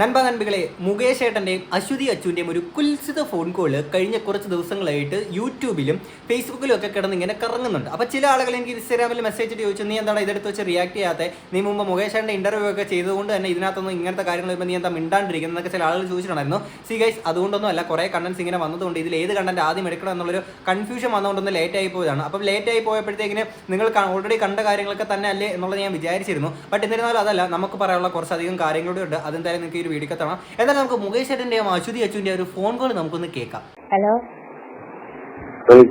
നൻപ നൻപികളെ മുകേഷ് ഏട്ടന്റെയും അശ്വതി അച്ചുവിന്റെയും ഒരു കുൽസിത phone call കഴിഞ്ഞ കുറച്ച് ദിവസങ്ങളായിട്ട് യൂട്യൂബിലും ഫേസ്ബുക്കിലും ഒക്കെ കിടന്ന് ഇങ്ങനെ കറങ്ങുന്നുണ്ട്. അപ്പോൾ ചില ആളുകൾ എനിക്ക് ഇൻസ്റ്റാഗ്രാമിൽ മെസ്സേജ് ഇട്ട് ചോദിച്ചു നീ എന്താണ് ഇതെടുത്ത് വെച്ച് റിയാക്ട് ചെയ്യാത്ത? നീ മുമ്പ് മുകേഷ് ഏട്ടന്റെ ഇന്റർവ്യൂ ഒക്കെ ചെയ്തുകൊണ്ട് തന്നെ ഇതിനകത്തൊന്നും ഇങ്ങനത്തെ കാര്യങ്ങൾ വരുമ്പോൾ നീ എന്താ മിണ്ടാണ്ടിരിക്കുന്നത് എന്നൊക്കെ ചില ആളുകൾ ചോദിച്ചിട്ടുണ്ടായിരുന്നു. സി ഗൈസ് അതുകൊണ്ടൊന്നും അല്ല കുറേ കണ്ടൻസ് ഇങ്ങനെ വന്നതുകൊണ്ട് ഇതിൽ ഏത് കണ്ടന്റ് ആദ്യം എടുക്കണം എന്നുള്ളൊരു കൺഫ്യൂഷൻ വന്നുകൊണ്ടൊന്ന് ലേറ്റ് ആയി പോയതാണ്. അപ്പോൾ ലേറ്റ് ആയി പോയപ്പോഴത്തേക്കിന് നിങ്ങൾ ഓൾറെഡി കണ്ട കാര്യങ്ങളൊക്കെ തന്നെ അല്ലേ എന്നുള്ളത് ഞാൻ വിചാരിച്ചിരുന്നു. ബട്ട് എന്നിരുന്നാലും അതല്ല നമുക്ക് പറയാനുള്ള കുറച്ചധികം കാര്യങ്ങളൂടെ ഉണ്ട് അതെന്തായാലും നിങ്ങൾക്ക് ഈ ഒരു വീഡിയോ തരണം എന്നാലും നമുക്ക് മുകേഷ് ഏട്ടന്റെയും അശ്വതി അച്ഛന്റെ ഒരു ഫോൺ കോൾ നമുക്കൊന്ന് കേൾക്കാം. ഹലോ?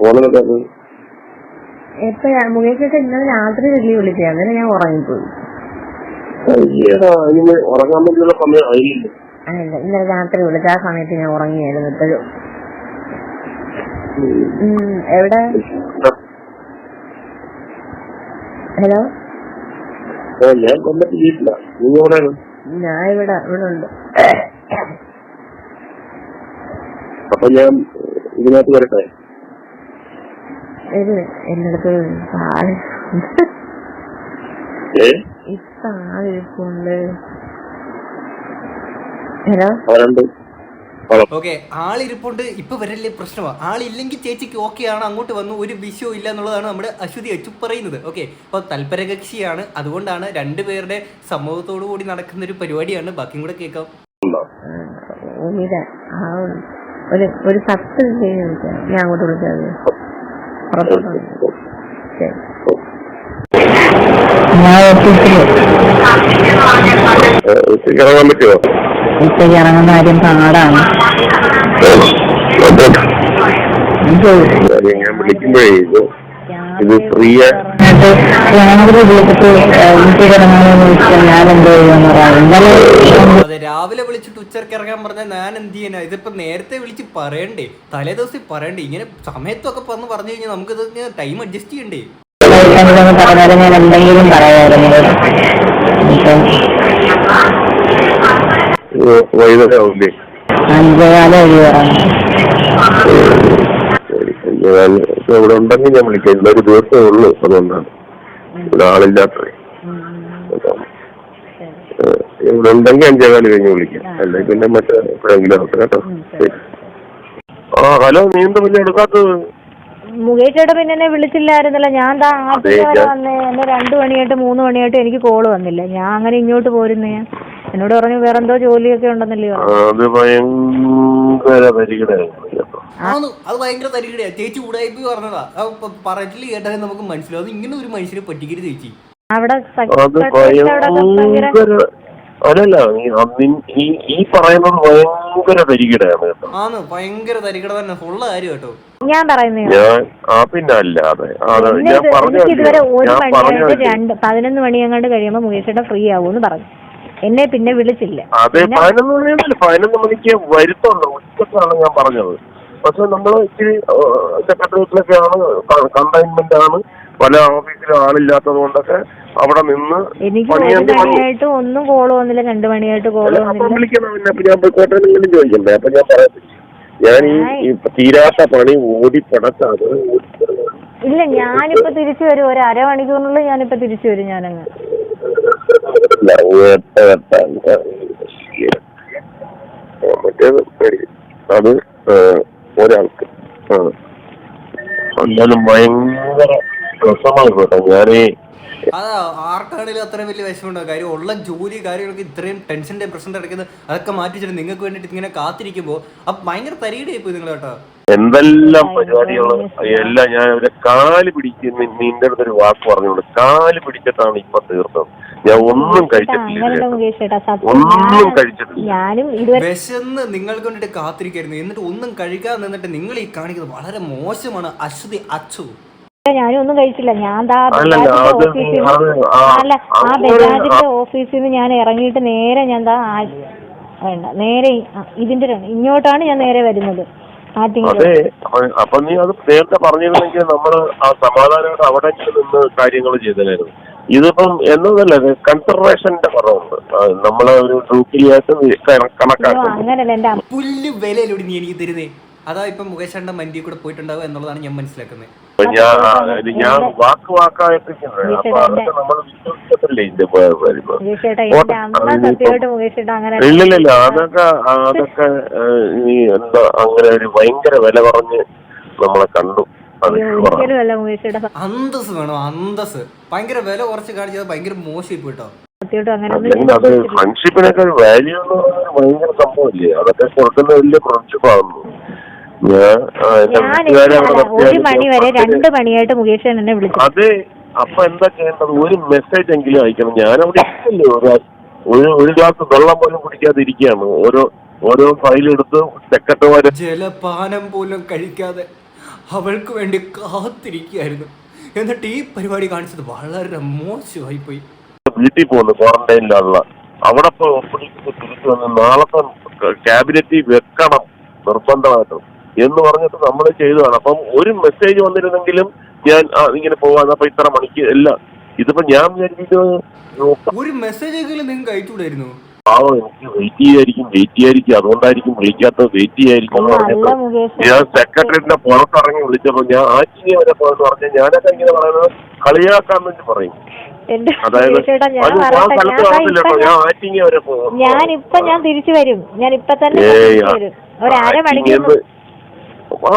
ഫോണിലൊക്കെ എപ്പോഴാ മുകേഷ് ചേട്ടൻ ഇന്നലെ രാത്രി വലിയ വിളിച്ചത് അങ്ങനെ ഞാൻ ഉറങ്ങിപ്പോയി. ഉറങ്ങാൻ വേണ്ടിയുള്ള സമയം ആയില്ല? ഇന്നലെ രാത്രി വിളിച്ച ആ സമയത്ത് ഞാൻ ഉറങ്ങിയായിരുന്നു ഇപ്പോഴും. എവിടെ? ഹലോ? ഞാൻ കൊല്ലത്ത് വീട്ടിലാണ് നീ എവിടെയാണ്? ഞാൻ ഇവിടെ ഇവിടെ ഉണ്ട് അപ്പൊ ഞാൻ ഇതിനകത്ത് വരട്ടെ? ഏ? ഇപ്പൊ ആളിരിപ്പുണ്ട് ഹലോ? ഓക്കെ ആളിരിപ്പുണ്ട് ഇപ്പൊ വരല്ലേ പ്രശ്നമാണ് ആളില്ലെങ്കിൽ ചേച്ചിക്ക് ഓക്കെ ആണ് അങ്ങോട്ട് വന്നു ഒരു വിഷയവും ഇല്ല എന്നുള്ളതാണ് നമ്മുടെ അശ്വതി അച്ചു പറയുന്നത്. ഓക്കെ അപ്പോൾ തൽപരകക്ഷിയാണ്. അതുകൊണ്ടാണ് രണ്ടുപേരുടെ സമ്മതത്തോടു കൂടി നടക്കുന്ന ഒരു പരിപാടിയാണ്. ബാക്കിയും കൂടെ കേൾക്കാം. ഒരു ഒരു പത്ത് മിനിറ്റ് ഞാൻ അങ്ങോട്ട് വിളിച്ചത് ഞാൻ ഇറങ്ങാൻ പറ്റുമോ ഉച്ചയ്ക്ക് ഇറങ്ങുന്ന കാര്യം പാടാണ്. ഞാൻ വിളിക്കുമ്പോഴേ ഇത് ഇത് ഫ്രീ രാവിലെ വിളിച്ചിട്ട് ഉച്ചയ്ക്ക് ഞാൻ എന്തോ ചെയ്യുമെന്ന് പറയാം ഇന്നലെ അതെ രാവിലെ വിളിച്ചിട്ട് ഉച്ചയ്ക്ക് ഇറങ്ങാൻ പറഞ്ഞാൽ ഞാൻ എന്ത് ചെയ്യാനാ? ഇതിപ്പോ നേരത്തെ വിളിച്ച് പറയണ്ടേ? തലേ ദിവസം പറയണ്ടേ? ഇങ്ങനെ സമയത്തൊക്കെ വന്ന് പറഞ്ഞു കഴിഞ്ഞാൽ നമുക്ക് ഇത് ടൈം അഡ്ജസ്റ്റ് ചെയ്യണ്ടേ? പറഞ്ഞാലും ഞാൻ എന്തെങ്കിലും പറയാമായിരുന്നു ഇപ്പം വൈകുന്നേരം ആവില്ലേ അഞ്ചേകാലം വഴി ഇറങ്ങും ശരി ഞാൻ ഇപ്പൊ ഇവിടെ ഉണ്ടെങ്കിൽ ഞാൻ വിളിക്കാം. ഇന്നൊരു ദിവസമേ ഉള്ളൂ അതുകൊണ്ടാണ്. ഇവിടെ ആളില്ലാത്തത്. ഇവിടെ ഉണ്ടെങ്കിൽ അഞ്ചേകാൽ കഴിഞ്ഞ് വിളിക്കാം. അല്ലെങ്കിൽ പിന്നെ മറ്റേ എപ്പോഴെങ്കിലും ആവട്ടെ കേട്ടോ. ആ ഹലോ നീ എന്താ പിന്നെ എടുക്കാത്തത്? മുകേഷ് ചേട്ടൻ പിന്നെ എന്നെ വിളിച്ചില്ലായിരുന്നല്ലോ. ഞാൻ താ ആദ്യം വന്നേ. എന്നെ രണ്ടു മണിയായിട്ട് മൂന്ന് മണിയായിട്ട് എനിക്ക് കോൾ വന്നില്ല. ഞാൻ അങ്ങനെ ഇങ്ങോട്ട് പോരുന്നേ. എന്നോട് പറഞ്ഞു വേറെന്തോ ജോലിയൊക്കെ ഉണ്ടെന്നല്ലേ അത് ഭയങ്കര അത് ഭയങ്കര തരികടയാ ചേച്ചി ഉടായ്പ പറഞ്ഞതാ. പറച്ചിൽ കേട്ടാലേ നമുക്ക് മനസ്സിലാവും. അത് ഇങ്ങനെ ഒരു മനുഷ്യനെ പറ്റിക്കരുത് ചേച്ചി. അവിടെ സ- അത് സെക്രട്ടറി അവിടെ ഭയങ്കര ഭയങ്കര അല്ലല്ല ഈ- അന്നിൻ- ഈ ഈ പറയുന്നത് ഭയങ്കര പരിഗണയാണ് കേട്ടോ. ആന്ന് ഭയങ്കര തരികട തന്നെ. ഉള്ള കാര്യം കേട്ടോ. ഞാൻ പറയുന്നേ ഞാൻ ആ പിന്നെ അത് ഞാൻ പറഞ്ഞു ഇതുവരെ ഒരു ഞാൻ പറഞ്ഞു മണിയായിട്ട് രണ്ട് പതിനൊന്ന് മണി അങ്ങാണ്ട് കഴിയുമ്പോൾ മുകേഷ് ചേട്ടൻ ഫ്രീ ആവൂന്ന് പറഞ്ഞു. എന്നെ പിന്നെ വിളിച്ചില്ല. അതെ പതിനൊന്ന് മണിയല്ല പതിനൊന്ന് മണിക്ക് വരുത്തുള്ളൂ ഉച്ചക്കാണ് ഞാൻ പറഞ്ഞത്. പക്ഷെ നമ്മൾ ഇച്ചിരി സെക്രട്ടേറിയറ്റിലൊക്കെയാണ് കണ്ടെയ്ൻമെന്റ് ആണ്. പല ഓഫീസിലും ആളില്ലാത്തത് കൊണ്ടൊക്കെ അവിടെ നിന്ന് എനിക്ക് ഒരു മണിയായിട്ട് ഒന്നും കോൾ വന്നില്ല. രണ്ടു മണിയായിട്ട് കോൾ അപ്പം വന്നില്ല. വിളിക്കണം പിന്നെ അപ്പൊ ഞാൻ പോയിക്കോട്ടെ എന്നെങ്കിലും ചോദിക്കണ്ടേ? അപ്പൊ ഞാൻ പറയത്തില്ല ഞാൻ ഈ ഈ തീരാത്ത പണി ഓടി പടക്കാതെ ഇല്ല ഞാനിപ്പോ തിരിച്ചു വരും ഒരു അരമണിക്കൂറിനുള്ളിൽ ഞാനിപ്പോ തിരിച്ചു വരും ഞാനങ്ങ് മറ്റേത് ശരി. അത് ഏ, ഒരാൾക്ക് ആ. എന്നാലും ഭയങ്കര രസമായി കേട്ടോ ഞാനീ അതാ ആർക്കാണെങ്കിലും അത്രയും വലിയ വിഷമമുണ്ടാവും കാര്യം ഉള്ള ജോലി കാര്യങ്ങളൊക്കെ ഇത്രയും ടെൻഷന്റെ പ്രശ്നം അടയ്ക്കുന്നത് അതൊക്കെ മാറ്റിച്ചിട്ട് നിങ്ങൾക്ക് വേണ്ടിയിട്ട് ഇങ്ങനെ കാത്തിരിക്കുമ്പോൾ അപ്പം ഭയങ്കര തരികടയായി പോയി നിങ്ങൾ കേട്ടോ. എന്തെല്ലാം പരിപാടികൾ എല്ലാം ഞാൻ അവരെ കാൽ പിടിച്ച് നിന്റെ അടുത്തൊരു വാക്ക് പറഞ്ഞോളൂ. കാൽ പിടിച്ചിട്ടാണ് ഇപ്പൊ തീർത്തത്. ഞാൻ ഒന്നും കഴിച്ചിട്ടില്ല ഒന്നും കഴിച്ചിട്ടില്ല. വിശന്ന് നിങ്ങൾക്ക് വേണ്ടിട്ട് കാത്തിരിക്കായിരുന്നു. എന്നിട്ട് ഒന്നും കഴിക്കാതെ നിന്നിട്ട് നിങ്ങൾ ഈ കാണിക്കുന്നത് വളരെ മോശമാണ്. അശ്വതി അച്ചു. ഞാനും ഒന്നും കഴിച്ചില്ല. ഞാൻ ദാ അല്ലല്ല, ബജാജിന്റെ അത് ഓഫീസിൽ അത് നിന്ന് ആ- അല്ല ആ ബജാജിന്റെ ഓഫീസിൽ നിന്ന് ഞാൻ ഇറങ്ങിയിട്ട് നേരെ ഞാൻ ദാ ആ- വേണ്ട നേരെ ഈ- ആ, ഇതിന്റെ രണ്ട് ഇങ്ങോട്ടാണ് ഞാൻ നേരെ വരുന്നത്. ആറ്റിങ്ങൽ അതെ അപ്പൊ- അപ്പൊ നീ അത് നേരത്തെ പറഞ്ഞിരുന്നെങ്കിൽ നമ്മൾ ആ സമാധാനമായിട്ട് അവിടെ നിന്ന് കാര്യങ്ങൾ ചെയ്തതായിരുന്നു. ഇതിപ്പം എന്നതല്ല കൺസർവേഷന്റെ കുറവുണ്ട്. ആ, നമ്മളെ ഒരു ഡ്യൂട്ടിയായിട്ട് അയ്യോ, കണക്കാക്കുന്നു. അങ്ങനല്ല എന്റെ പുല്ല് വിലയിലൂടെ നീ എനിക്ക് തരുന്നേ. അതാ ഇപ്പം മുകേഷ് മന്തി മൻഡിയിൽ കൂടെ പോയിട്ടുണ്ടാവുക എന്നുള്ളതാണ് ഞാൻ മനസ്സിലാക്കുന്നത്. ഞാൻ ഇത് ഞാൻ വാക്ക് വാക്കായിട്ടിരിക്കുന്നത് അപ്പൊ അതൊക്കെ നമ്മൾ വിശ്വസിക്കത്തില്ലേ ഇതിന്റെ വരുമ്പോ? അതൊക്കെ ഈ എന്താ അങ്ങനെ ഒരു ഭയങ്കര വില കുറഞ്ഞ് നമ്മളെ കണ്ടു. അന്തസ് വേണോ? അന്തസ് ഭയങ്കര വില കുറച്ച് കാണിച്ചത് ഭയങ്കര മോശം കേട്ടോ അത് ഫ്രണ്ട്ഷിപ്പിനൊക്കെ വാല്യൂ എന്ന് സംഭവം ഭയങ്കര സംഭവമില്ലേ അതൊക്കെ കൊടുക്കുന്ന വലിയ ഫ്രണ്ട്ഷിപ്പ് ആകുന്നു ഞാൻ ഒരു മണി വരെ രണ്ട് മണിയായിട്ട് മുകേഷ് എന്നെ വിളിച്ചു. അതെ അപ്പൊ എന്താ ചെയ്യേണ്ടത്? ഒരു മെസ്സേജ് എങ്കിലും അയക്കണം. ഞാൻ അവിടെ ഇല്ലല്ലോ ഒരു ഒരു ഒരു ഗ്ലാസ് വെള്ളം പോലും കുടിക്കാതെ ഇരിക്കുകയാണ്. ഓരോ ഓരോ ഫയലെടുത്ത് സെക്രട്ടറിമാരെ ജലപാനം പോലും കഴിക്കാതെ അവൾക്ക് വേണ്ടി കാത്തിരിക്കുകയായിരുന്നു. എന്നിട്ട് ഈ പരിപാടി കാണിച്ചത് വളരെ മോശമായി പോയി വീട്ടിൽ പോകുന്നു ക്വാറന്റൈനിലുള്ള അവിടെ പോയി തിരിച്ചു വന്ന് നാളത്തെ ക്യാബിനറ്റിൽ വെക്കണം. നിർബന്ധമായിട്ടും. എന്ന് പറഞ്ഞിട്ട് നമ്മൾ ചെയ്തതാണ്. അപ്പം ഒരു മെസ്സേജ് വന്നിരുന്നെങ്കിലും ഞാൻ ഇങ്ങനെ പോവാൻ അപ്പൊ ഇത്ര മണിക്ക് അല്ല ഇതിപ്പോ ഞാൻ വിചാരിക്കുന്നത് ഒരു മെസ്സേജ് എങ്കിലും നിങ്ങൾക്ക് അയച്ചുകൂടായിരുന്നു? പാവം എനിക്ക് വെയിറ്റ് ചെയ്യായിരിക്കും വെയിറ്റ് ചെയ്യായിരിക്കും. അതുകൊണ്ടായിരിക്കും വിളിക്കാത്തത്. വെയിറ്റ് ചെയ്യായിരിക്കും എന്ന് മുകേഷ്. ഞാൻ സെക്രട്ടറിന്റെ പുറത്തിറങ്ങി വിളിച്ചപ്പോ ഞാൻ ആറ്റിനെ വരെ പോയെന്ന് പറഞ്ഞാൽ ഞാനൊക്കെ ഇങ്ങനെ പറയുന്നത് കളിയാക്കാൻ വേണ്ടി പറയും. ഞാനിപ്പോ ഞാൻ തിരിച്ചു വരും. ഞാൻ ഇപ്പൊ തന്നെ വരും. ഒരു അരമണിക്കൂർ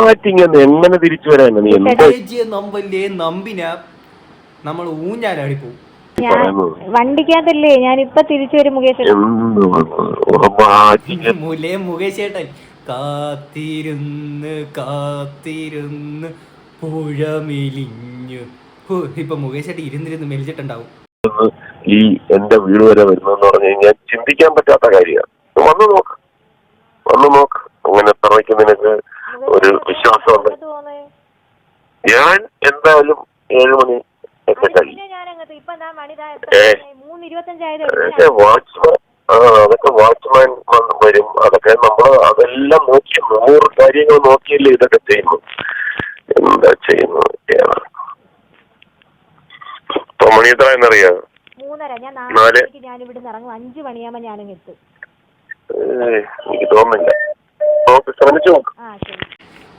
ആറ്റിങ്ങന്ന് എങ്ങനെ തിരിച്ചു വരാൻ നീ എന്താ ചേച്ചിയെ നമ്പല്ലേ? നമ്പിന നമ്മൾ ഊഞ്ഞാലാടി പോകും. ഞാൻ വണ്ടിക്കകത്തല്ലേ? ഞാൻ ഇപ്പൊ തിരിച്ചു വരും മുകേഷ് ആറ്റിങ്ങ മുലേ മുകേഷ് ചേട്ടൻ കാത്തിരുന്ന് കാത്തിരുന്ന് പുഴ മെലിഞ്ഞു ഇപ്പൊ മുകേഷ് ചേട്ടൻ ഇരുന്നിരുന്ന് മെലിച്ചിട്ടുണ്ടാവും ഈ എന്റെ വീട് വരെ വരുന്നെന്ന് പറഞ്ഞു കഴിഞ്ഞാൽ ചിന്തിക്കാൻ പറ്റാത്ത കാര്യമാണ്. വന്നു നോക്ക്. വന്നു നോക്ക്. അങ്ങനെ എത്ര നിനക്ക് ഒരു വിശ്വാസമുണ്ട് ഞാൻ എന്തായാലും ഏഴ് മണി ഒക്കെ കഴിയും. വാച്ച്മാൻ ആ അതൊക്കെ വാച്ച്മാൻ വരും. അതൊക്കെ നമ്മൾ അതെല്ലാം നോക്കി നൂറ് കാര്യങ്ങൾ നോക്കിയല്ലേ ഇതൊക്കെ ചെയ്യുന്നു. എന്താ ചെയ്യുന്നു ഇപ്പൊ മണി എത്ര എന്നറിയാം? മൂന്നര. ഞാൻ നാല്. ഞാൻ ഇവിടുന്ന് ഇറങ്ങും. അഞ്ചു മണിയാകുമ്പോ ഞാനും എത്തും. എനിക്ക് തോന്നുന്നില്ല. നോക്ക് ശ്രമിച്ചു നോക്ക്.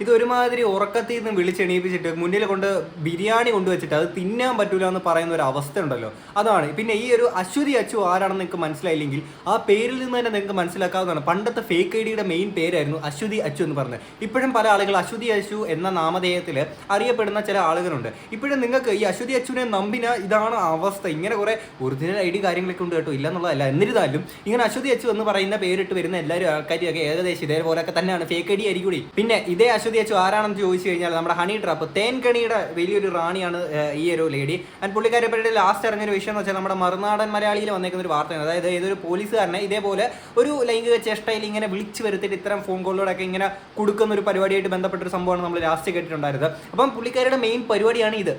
ഇത് ഒരുമാതിരി ഉറക്കത്തിൽ നിന്ന് വിളിച്ചെണീപ്പിച്ചിട്ട് മുന്നിൽ കൊണ്ട് ബിരിയാണി കൊണ്ടുവച്ചിട്ട് അത് തിന്നാൻ പറ്റൂല എന്ന് പറയുന്ന ഒരു അവസ്ഥ ഉണ്ടല്ലോ. അതാണ്. പിന്നെ ഈ ഒരു അശ്വതി അച്ചു ആരാണെന്ന് നിങ്ങൾക്ക് മനസ്സിലായില്ലെങ്കിൽ ആ പേരിൽ നിന്ന് തന്നെ നിങ്ങൾക്ക് മനസ്സിലാക്കാവുന്നതാണ്. പണ്ടത്തെ ഫേക്ക് ഐ ഡിയുടെ മെയിൻ പേരായിരുന്നു അശ്വതി അച്ചു എന്ന് പറഞ്ഞത് ഇപ്പോഴും പല ആളുകൾ അശ്വതി അച്ചു എന്ന നാമധേയത്തിൽ അറിയപ്പെടുന്ന ചില ആളുകളുണ്ട്. ഇപ്പോഴും നിങ്ങൾക്ക് ഈ അശ്വതി അച്ചുവിനെ നമ്പിന ഇതാണ് അവസ്ഥ. ഇങ്ങനെ കുറെ ഒറിജിനൽ ഐ ഡി കാര്യങ്ങളൊക്കെ ഉണ്ട് കേട്ടോ. ഇല്ലെന്നുള്ളതല്ല. എന്നിരുന്നാലും ഇങ്ങനെ അശ്വതി അച്ചു എന്ന് പറയുന്ന പേരിട്ട് വരുന്ന എല്ലാവരും ആൾക്കാരും ഏകദേശം ഇതേപോലെയൊക്കെ തന്നെയാണ്. ഫേക്ക് ഐ ഡി ആയിരിക്കും പിന്നെ ഇതേ അശ്വതി അച്ചു ആരാണെന്ന് ചോദിച്ചു കഴിഞ്ഞാൽ നമ്മുടെ ഹണി ട്രാപ്പ് തേൻകണിയുടെ വലിയൊരു റാണിയാണ് ഈ ഒരു ലേഡി ആൻഡ് പുള്ളിക്കാരെ പറ്റി ലാസ്റ്റ് ഇറങ്ങിയൊരു വിഷയം എന്ന് വെച്ചാൽ നമ്മുടെ മറുനാടൻ മലയാളിയിൽ വന്നേക്കുന്ന ഒരു വാർത്തയാണ്. അതായത് ഏതൊരു പോലീസുകാരനെ ഇതേപോലെ ഒരു ലൈംഗിക ചേഷ്ടയിൽ ഇങ്ങനെ വിളിച്ചു വരുത്തിട്ട് ഇത്തരം ഫോൺ കോളുകളൊക്കെ ഇങ്ങനെ കൊടുക്കുന്ന ഒരു പരിപാടിയായിട്ട് ബന്ധപ്പെട്ട ഒരു സംഭവമാണ് നമ്മൾ ലാസ്റ്റ് കേട്ടിട്ടുണ്ടായിരുന്നത്. അപ്പം പുള്ളിക്കാരുടെ മെയിൻ പരിപാടിയാണ് ഇത്.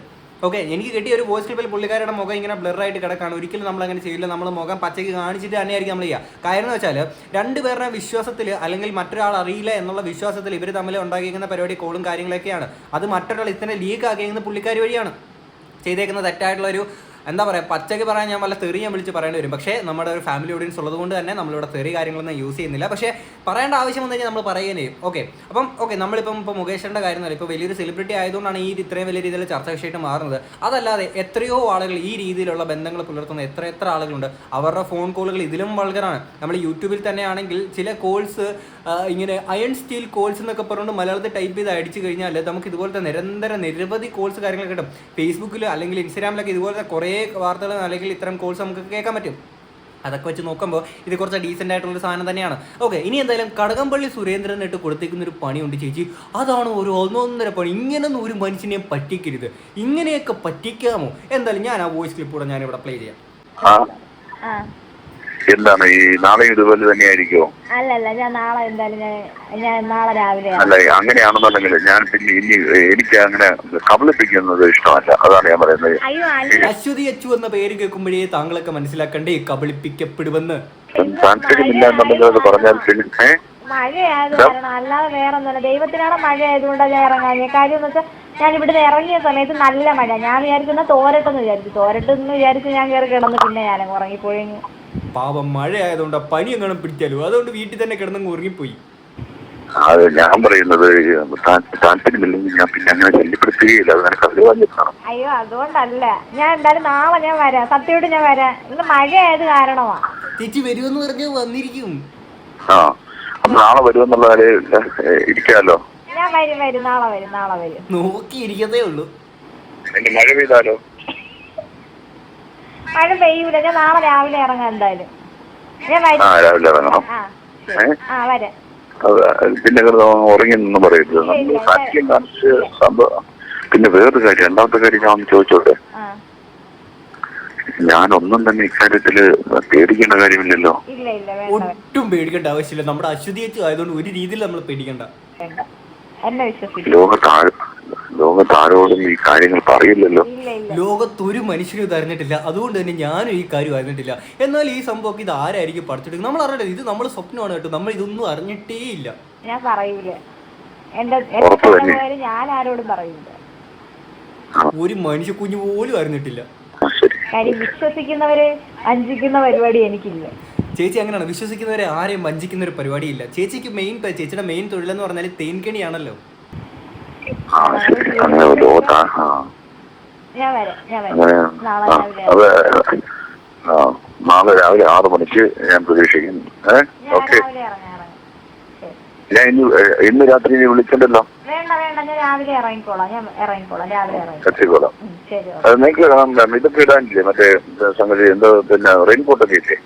ഓക്കെ എനിക്ക് കിട്ടിയ ഒരു വോയിസ് ക്ലിപ്പിൽ പുള്ളിക്കാരുടെ മുഖം ഇങ്ങനെ ബ്ലർ ആയിട്ട് കിടക്കാണ്. ഒരിക്കലും നമ്മൾ അങ്ങനെ ചെയ്യില്ല. നമ്മൾ മുഖം പച്ചയ്ക്ക് കാണിച്ചിട്ട് തന്നെയായിരിക്കും നമ്മൾ ചെയ്യുക. കാര്യം എന്ന് വെച്ചാൽ രണ്ടുപേരുടെ വിശ്വാസത്തിൽ അല്ലെങ്കിൽ മറ്റൊരാൾ അറിയില്ല എന്നുള്ള വിശ്വാസത്തിൽ ഇവർ തമ്മിൽ ഉണ്ടാക്കിയിരിക്കുന്ന പരിപാടി കോളും കാര്യങ്ങളൊക്കെയാണ്. അത് മറ്റൊരാൾ ഇത്തന്നെ ലീക്ക് ആക്കിയിരിക്കുന്ന പുള്ളിക്കാരി വഴിയാണ്. ചെയ്തേക്കുന്ന തെറ്റായിട്ടുള്ള ഒരു എന്താ പറയുക പച്ചയ്ക്ക് പറയാൻ ഞാൻ വല്ല തെറി ഞാൻ വിളിച്ച് പറയേണ്ടി വരും. പക്ഷേ നമ്മുടെ ഒരു ഫാമിലി ഓഡിയൻസ് ഉള്ളത് കൊണ്ട് തന്നെ നമ്മളിവിടെ തെറി കാര്യങ്ങളൊന്നും യൂസ് ചെയ്യുന്നില്ല. പക്ഷേ പറയേണ്ട ആവശ്യം വന്നു കഴിഞ്ഞാൽ നമ്മൾ പറയുകയും ചെയ്യും. ഓക്കെ അപ്പം ഓക്കെ നമ്മളിപ്പം ഇപ്പോൾ മുകേഷിന്റെ കാര്യം ഇപ്പോൾ വലിയൊരു സെലിബ്രിറ്റി ആയതുകൊണ്ടാണ് ഈ ഇത്രയും വലിയ രീതിയിൽ ചർച്ച വിഷയമായിട്ട് മാറുന്നത്. അതല്ലാതെ എത്രയോ ആളുകൾ ഈ രീതിയിലുള്ള ബന്ധങ്ങൾ പുലർത്തുന്ന എത്ര എത്ര ആളുകളുണ്ട്. അവരുടെ ഫോൺ കോളുകൾ ഇതിലും വൾഗറാണ് നമ്മൾ യൂട്യൂബിൽ തന്നെയാണെങ്കിൽ ചില കോൾസ് ഇങ്ങനെ അയൺ സ്റ്റീൽ കോൾസ് എന്നൊക്കെ പറഞ്ഞുകൊണ്ട് മലയാളത്തിൽ ടൈപ്പ് ചെയ്ത് അടിച്ചു കഴിഞ്ഞാൽ നമുക്ക് ഇതുപോലത്തെ നിരന്തര നിരവധി കോൾസ് കാര്യങ്ങളൊക്കെ കിട്ടും. ഫേസ്ബുക്കിൽ അല്ലെങ്കിൽ ഇൻസ്റ്റാഗ്രാമിലൊക്കെ ഇതുപോലത്തെ കുറേ വാർത്തകൾ അല്ലെങ്കിൽ ഇത്തരം കോൾസ് നമുക്ക് കേൾക്കാൻ പറ്റും. അതൊക്കെ വെച്ച് നോക്കുമ്പോൾ ഇത് കുറച്ച് ഡീസെന്റ് ആയിട്ടുള്ള സാധനം തന്നെയാണ്. ഓക്കെ ഇനി എന്തായാലും കടകംപള്ളി സുരേന്ദ്രൻ സുരേന്ദ്രനായിട്ട് കൊടുത്തേക്കുന്ന ഒരു പണിയുണ്ട് ചേച്ചി. അതാണ് ഒരു ഒന്നൊന്നര പണി. ഇങ്ങനൊന്നും ഒരു മനുഷ്യനെ പറ്റിക്കരുത്. ഇങ്ങനെയൊക്കെ പറ്റിക്കാമോ? എന്തായാലും ഞാൻ ആ വോയിസ് ക്ലിപ്പ് കൂടെ ഞാനിവിടെ പ്ലേ ചെയ്യാം. എന്താണ് ഈ നാളെ ഇതുപോലെ തന്നെയായിരിക്കുമോ അല്ലല്ല ഞാൻ നാളെ എന്തായാലും ഞാൻ ഞാൻ നാളെ രാവിലെ അല്ല അങ്ങനെയാണെന്നുണ്ടെങ്കിൽ ഞാൻ പിന്നെ ഇനി എനിക്ക് അങ്ങനെ കബളിപ്പിക്കുന്നത് ഇഷ്ടമല്ല. അതാണ് ഞാൻ പറയുന്നത്. അശ്വതി അച്ചു എന്ന പേര് കേൾക്കുമ്പോഴേ താങ്കളൊക്കെ മനസ്സിലാക്കണ്ടേ കബളിപ്പിക്കപ്പെടുമെന്ന്. താല്പര്യമില്ല എന്നുണ്ടെങ്കിൽ അത് പറഞ്ഞാൽ പിന്നെ? മഴയായത് കാരണം അല്ലാതെ വേറെ ഒന്നുമില്ല ദൈവത്തിനാണ് മഴ ആയതുകൊണ്ടാണ് ഞാൻ ഇറങ്ങാൻ കാര്യം എന്ന് വെച്ചാൽ ഞാൻ ഇവിടുന്ന് ഇറങ്ങിയ സമയത്ത് നല്ല മഴ ഞാൻ വിചാരിക്കുന്ന തോരട്ടെന്ന് വിചാരിച്ചു. തോരട്ടെന്ന് വിചാരിച്ച് ഞാൻ കയറി കിടന്ന് പിന്നെ ഞാൻ ഉറങ്ങിപ്പോയി. പാവം മഴ ആയതുകൊണ്ട് പനി എങ്ങനെ പിടിച്ചാലും അതുകൊണ്ട് വീട്ടിൽ തന്നെ കിടന്നങ്ങ് ഉറങ്ങിപ്പോയി. അത് ഞാൻ പറയുന്നത് താല്പര്യമില്ലെങ്കിൽ ഞാൻ പിന്നെ അങ്ങനെ ശല്യപ്പെടുത്തുകയില്ല. അത് നിനക്ക് അറിയാൻ അയ്യോ അതുകൊണ്ടല്ല. ഞാൻ എന്തായാലും നാളെ ഞാൻ വരാം. സത്യമായിട്ട് ഞാൻ വരാം. ഇന്ന് മഴയായത് കാരണമാ. ചേച്ചി വരുമെന്ന് പറഞ്ഞ് വന്നിരിക്കും. ആ അപ്പൊ നാളെ വരുമെന്നുള്ള കാര്യം ഇരിക്കാലോ? ഞാൻ വരും വരും. നാളെ വരും നാളെ വരും. നോക്കിയിരിക്കതേ ഉള്ളൂ. മഴ പെയ്താലോ? മഴ പെയ്യൂല. ഞാൻ നാളെ രാവിലെ ഇറങ്ങാം എന്തായാലും. ഞാൻ ആ രാവിലെ ഇറങ്ങണം? ആ. ശരി. ആ വരാം. പിന്നെ ഉറങ്ങി നിന്ന് പറയരുത്. നമ്മൾ സാക്ഷ്യം കാണിച്ച് സംഭവം പിന്നെ വേറൊരു കാര്യം രണ്ടാമത്തെ കാര്യം ഞാൻ ഒന്ന് ചോദിച്ചോട്ടെ? ആ. ഞാനൊന്നും തന്നെ ഇക്കാര്യത്തിൽ പേടിക്കേണ്ട കാര്യമില്ലല്ലോ. ഇല്ല ഇല്ല വേണ്ട വേണ്ട, ഒട്ടും പേടിക്കേണ്ട ആവശ്യമില്ല. നമ്മുടെ അശ്വതി ചേച്ചി ആയതുകൊണ്ട് ഒരു രീതിയിൽ നമ്മൾ പേടിക്കണ്ട. ലോകത്താഴ് എന്നെ വിശ്വസിക്കും ലോകത്താരോടും ഈ കാര്യങ്ങൾ പറയില്ലല്ലോ. ഇല്ല ഇല്ല. ലോകത്ത് ഒരു മനുഷ്യനും ഇത് അറിഞ്ഞിട്ടില്ല. അതുകൊണ്ട് തന്നെ ഞാനും ഈ കാര്യം അറിഞ്ഞിട്ടില്ല. എന്നാൽ ഈ സംഭവം ഇത് ആരായിരിക്കും പഠിച്ചെടുക്കുന്നത്? നമ്മൾ അറിഞ്ഞില്ല ഇത് നമ്മൾ സ്വപ്നമാണ് കേട്ടോ. നമ്മൾ ഇതൊന്നും അറിഞ്ഞിട്ടേ ഇല്ല ഞാൻ പറയൂല. എന്റെ. ഞാൻ ആരോടും പറയൂല. ഒരു മനുഷ്യ കുഞ്ഞു പോലും അറിഞ്ഞിട്ടില്ല. ആ, ശരി. കാര്യം വിശ്വസിക്കുന്നവര് വഞ്ചിക്കുന്ന പരിപാടി എനിക്കില്ല. ചേച്ചി അങ്ങനെയാണ്. വിശ്വസിക്കുന്നവരെ ആരെയും വഞ്ചിക്കുന്ന ഒരു പരിപാടിയില്ല. ചേച്ചിക്ക് മെയിൻ ചേച്ചിയുടെ മെയിൻ തൊഴിലെന്ന് പറഞ്ഞാൽ തേൻകണിയാണല്ലോ. ആ ശരി. അങ്ങനെ ലോകത്താ. ആ. അങ്ങനെ നാളെ രാവിലെ അത് ആ നാളെ രാവിലെ ആറ് മണിക്ക് ഞാൻ പ്രതീക്ഷിക്കുന്നു. ഏ? ഓക്കെ. ഞാൻ ഇന്ന് ഇന്ന് രാത്രി നീ വിളിച്ചിട്ടുണ്ടല്ലോ വേണ്ട വേണ്ട ഞാൻ രാവിലെ ഇറങ്ങിക്കോളാം. ഞാൻ ഇറങ്ങിക്കോളാം. രാവിലെ ഇറങ്ങി എത്തിക്കോളാം. നിങ്ങൾക്ക് കാണാം ഇതൊക്കെ ഇടാനില്ലേ? മറ്റേ സംഗതി എന്തോ പിന്നെ റെയിൻകോട്ടൊക്കെ ഇല്ലേ?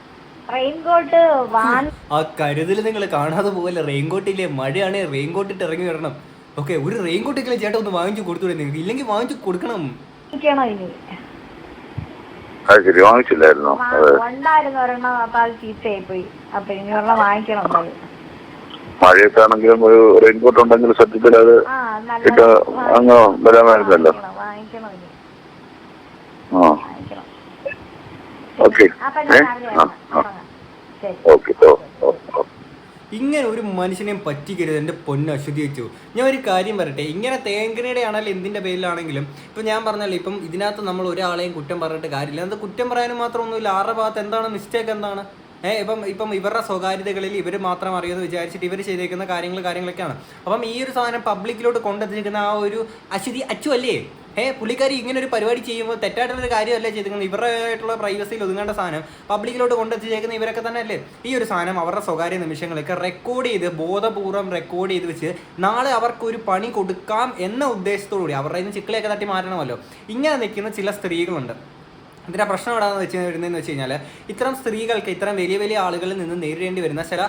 റെയിൻകോട്ട് വാൻ ആ കരുതൽ നിങ്ങൾ കാണാതെ പോകല്ലേ റെയിൻകോട്ട് ഇല്ലേ മഴയാണെ റെയിൻകോട്ട് ഇട്ട് ഇറങ്ങി വരണം. ഓക്കെ ഒരു റെയിൻകോട്ട് എങ്കിലും ചേട്ടൻ ഒന്ന് വാങ്ങിച്ചു കൊടുത്തൂടെ നിങ്ങൾക്ക് ഇല്ലെങ്കിൽ വാങ്ങിച്ചു കൊടുക്കണം. എനിക്കാണോ ഇനി? അത് ശരി വാങ്ങിച്ചില്ലായിരുന്നോ? വാ- അത്. ഉണ്ടായിരുന്നു ഒരെണ്ണം അപ്പൊ അത് ചീത്തയായി പോയി. അപ്പൊ ഇനി ഒരെണ്ണം വാങ്ങിക്കണം എന്തായാലും. മഴയത്താണെങ്കിലും ഒരു റെയിൻകോട്ട് ഉണ്ടെങ്കിൽ സത്യത്തിൽ അത് ആ നല്ല ഇട്ട് അങ്ങ് വരാമായിരുന്നല്ലോ. വാങ്ങിക്കണം, വാങ്ങിക്കണം ഇനി. ആ. വാങ്ങിക്കണം. ഓക്കെ. അപ്പൊ ഏ ഞാൻ രാവിലെ ആ ഇറങ്ങാം ആ ഇറങ്ങാം ശരി. ഓക്കെ ഓ ഓ ഓ. ഇങ്ങനെ ഒരു മനുഷ്യനെയും പറ്റിക്കരുത് എന്റെ പൊന്ന് അശ്വതി വെച്ചു. ഞാൻ ഒരു കാര്യം പറയട്ടെ ഇങ്ങനെ തേങ്കനയുടെ ആണെങ്കിലും എന്തിന്റെ പേരിലാണെങ്കിലും ഇപ്പം ഞാൻ പറഞ്ഞല്ലോ ഇപ്പം ഇതിനകത്ത് നമ്മൾ ഒരാളെയും കുറ്റം പറഞ്ഞിട്ട് കാര്യമില്ല. അത് കുറ്റം പറയാനും മാത്രമൊന്നുമില്ല. ആരുടെ ഭാഗത്ത് എന്താണ് മിസ്റ്റേക്ക് എന്താണ്? ഏഹ് ഇപ്പം ഇപ്പം ഇവരുടെ സ്വകാര്യതകളിൽ ഇവർ മാത്രം അറിയുമെന്ന് വിചാരിച്ചിട്ട് ഇവർ ചെയ്തേക്കുന്ന കാര്യങ്ങൾ കാര്യങ്ങളൊക്കെയാണ്. അപ്പം ഈ ഒരു സാധനം പബ്ലിക്കിലോട്ട് കൊണ്ടെത്തിച്ചിരിക്കുന്ന ആ ഒരു അശ്വതി അച്ചു അല്ലേ? ഏ പുള്ളിക്കാരി ഇങ്ങനെ ഒരു പരിപാടി ചെയ്യുമ്പോൾ തെറ്റായിട്ടുള്ളൊരു കാര്യമല്ലേ ചെയ്തിരിക്കുന്നത്? ഇവരുടെ ആയിട്ടുള്ള പ്രൈവസിയിൽ ഒതുങ്ങേണ്ട സാധനം പബ്ലിക്കിലോട്ട് കൊണ്ടെത്തിച്ചേക്കുന്ന ഇവരൊക്കെ തന്നെ അല്ലേ ഈ ഒരു സാധനം അവരുടെ സ്വകാര്യ നിമിഷങ്ങളൊക്കെ റെക്കോർഡ് ചെയ്ത് ബോധപൂർവം റെക്കോർഡ് ചെയ്ത് വെച്ച് നാളെ അവർക്ക് ഒരു പണി കൊടുക്കാം എന്ന ഉദ്ദേശത്തോടു കൂടി അവരുടെ ചിക്കളയൊക്കെ തട്ടി മാറ്റണമല്ലോ. ഇങ്ങനെ നിൽക്കുന്ന ചില സ്ത്രീകളുണ്ട്. ഇതിന്റെ പ്രശ്നം എവിടെയാണെന്ന് വെച്ച് വരുന്നതെന്ന് വെച്ച് കഴിഞ്ഞാൽ ഇത്തരം സ്ത്രീകൾക്ക് ഇത്തരം വലിയ വലിയ ആളുകളിൽ നിന്ന് നേരിടേണ്ടി വരുന്ന ചില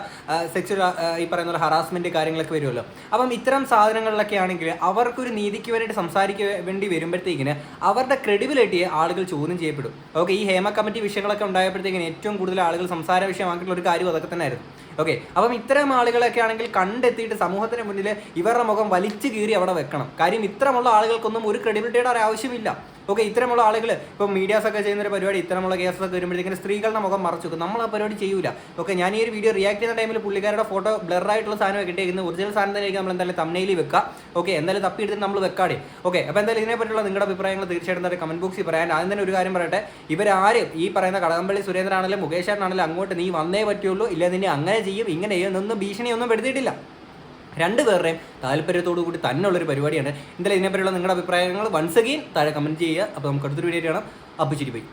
സെക്ച്വൽ ഈ പറയുന്ന ഹറാസ്മെന്റ് കാര്യങ്ങളൊക്കെ വരുമല്ലോ. അപ്പം ഇത്തരം സാധനങ്ങളിലൊക്കെ ആണെങ്കിൽ അവർക്കൊരു നീതിക്ക് വേണ്ടിയിട്ട് സംസാരിക്ക വേണ്ടി വരുമ്പോഴത്തേക്കിന് അവരുടെ ക്രെഡിബിലിറ്റിയെ ആളുകൾ ചോദ്യം ചെയ്യപ്പെടും. ഓക്കെ ഈ ഹേമ കമ്മിറ്റി വിഷയങ്ങളൊക്കെ ഉണ്ടായപ്പോഴത്തേക്കിന് ഏറ്റവും കൂടുതൽ ആളുകൾ സംസാര വിഷയമാക്കിയിട്ടുള്ള ഒരു കാര്യം അതൊക്കെ തന്നെയായിരുന്നു. ഓക്കെ അപ്പം ഇത്തരം ആളുകളൊക്കെ ആണെങ്കിൽ കണ്ടെത്തിയിട്ട് സമൂഹത്തിന് മുന്നിൽ ഇവരുടെ മുഖം വലിച്ചു കീറി അവിടെ വെക്കണം. കാര്യം ഇത്തരമുള്ള ആളുകൾക്കൊന്നും ഒരു ക്രെഡിബിലിറ്റിയുടെ ഒരു ആവശ്യമില്ല. ഓക്കെ ഇത്തരമുള്ള ആളുകൾ ഇപ്പോൾ മീഡിയാസ് ഒക്കെ ചെയ്യുന്ന ഒരു പരിപാടി ഇത്തരമുള്ള കേസൊക്കെ വരുമ്പോഴത്തേക്കും സ്ത്രീകളുടെ മുഖം മറച്ചു വെക്കും. നമ്മൾ ആ പരിപാടി ചെയ്യൂല. ഓക്കെ ഞാൻ ഈ ഒരു വീഡിയോ റിയാക്ട് ചെയ്യുന്ന ടൈമിൽ പുള്ളിക്കാരുടെ ഫോട്ടോ ബ്ലർ ആയിട്ടുള്ള സാധനം കിട്ടിയിരിക്കുന്നത് ഒറിജിനൽ സാധനം തന്നെയായിരിക്കും നമ്മൾ എന്തായാലും തമ്മനയിൽ വെക്കുക ഓക്കെ എന്തായാലും തപ്പി തപ്പിയെടുത്ത് നമ്മൾ വെക്കാടെ. ഓക്കെ അപ്പോൾ എന്തായാലും ഇതിനെ പറ്റിയുള്ള നിങ്ങളുടെ അഭിപ്രായങ്ങൾ തീർച്ചയായിട്ടും തന്നെ കമന്റ് ബോക്സിൽ പറയാൻ. ആദ്യം തന്നെ ഒരു കാര്യം പറയട്ടെ. ഇവരാരും ഈ പറയുന്ന കടകംപള്ളി സുരേന്ദ്രനാണെങ്കിലും മുകേഷ് അങ്ങോട്ട് നീ വന്നേ പറ്റുള്ളൂ. ഇല്ലെങ്കിൽ നിന്നെ അങ്ങനെ ചെയ്യും. ഇങ്ങനെ എന്നൊന്നും ഭീഷണിയൊന്നും പെടുത്തിയിട്ടില്ല. രണ്ടുപേരുടെയും താല്പര്യത്തോടു കൂടി തന്നെയുള്ളൊരു പരിപാടിയാണ്. എന്തായാലും ഇതിനെപ്പറ്റിയുള്ള നിങ്ങളുടെ അഭിപ്രായങ്ങൾ വൺസ് അഗെയിൻ താഴെ കമന്റ് ചെയ്യുക. അപ്പോൾ നമുക്ക് അടുത്തൊരു വീഡിയോ കാണാം. അപ്പോൾ ചിരി പോയി.